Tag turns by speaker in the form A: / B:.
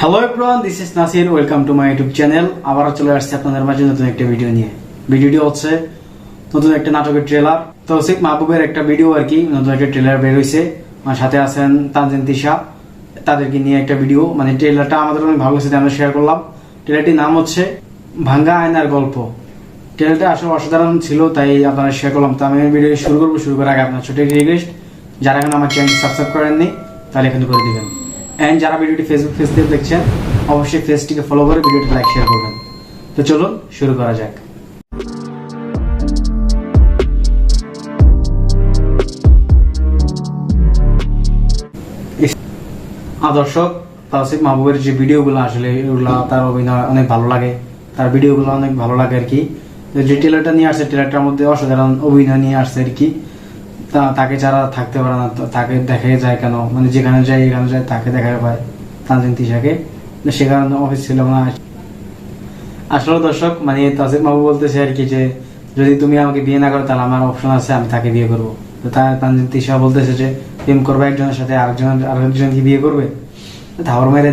A: Hello everyone this is Nasir welcome to my YouTube channel আবারও চলে আসছে আপনাদের মাঝে নতুন একটা ভিডিও নিয়ে। ভিডিওটি হচ্ছে নতুন একটা নাটকের ট্রেলার তৌসিফ মাহবুবের একটা ভিডিও আর কি, নতুন একটা ট্রেলার বের হয়েছে সাথে আছেন তানজিন তিশা। তাদেরকে নিয়ে একটা ভিডিও মানে ট্রেলারটা আমাদের অনেক ভালো লাগছে, আমরা শেয়ার করলাম। ট্রেলারটির নাম হচ্ছে ভাঙ্গা আয়নার গল্প। ট্রেলারটা আসলে অসাধারণ ছিল, তাই আপনারা শেয়ার করলাম। তো আমি ভিডিও শুরু করব, শুরু করার আগে আপনার ছোট রিকোয়েস্ট যারা এখন আমার চ্যানেল সাবস্ক্রাইব করেননি, তাহলে এখানে করে দিবেন। অ্যান্ড যারা ভিডিওটি ফেসবুক পেজ থেকে দেখছেন, অবশ্যই পেজটিকে ফলো করে ভিডিওটি লাইক শেয়ার করবেন। তো চলুন শুরু করা যাক। আদর্শক তাওসিফ মাহবুবের যে ভিডিওগুলো আসলে, এগুলো তার অভিনয় অনেক ভালো লাগে। তার ভিডিওগুলো অনেক ভালো লাগে আর কি। যে ট্রেলারটা নিয়ে আসছে ট্রেলারটার মধ্যে অসাধারণ অভিনয় নিয়ে আসছে আর কি। তাকে যারা থাকতে পারে না তাকে দেখে যায় কেন? মানে যেখানে যায়, এখানে যায়, তাকে দেখা পায় তানজিন তিশাকে। সে কারণে অফিস ছিল না। আসলে দর্শক মানে তাসিফ মাহবুব বলতেছে আর কি যে, যদি তুমি আমাকে বিয়ে না করো, তাহলে আমার অপশন আছে, আমি তাকে বিয়ে করব। তো তা- তানজিন তিশা বলতেছে যে, প্রেম করবে একজনের সাথে, আরেকজন আরেকজনকে বিয়ে করবে? ধাওয়ার মেরে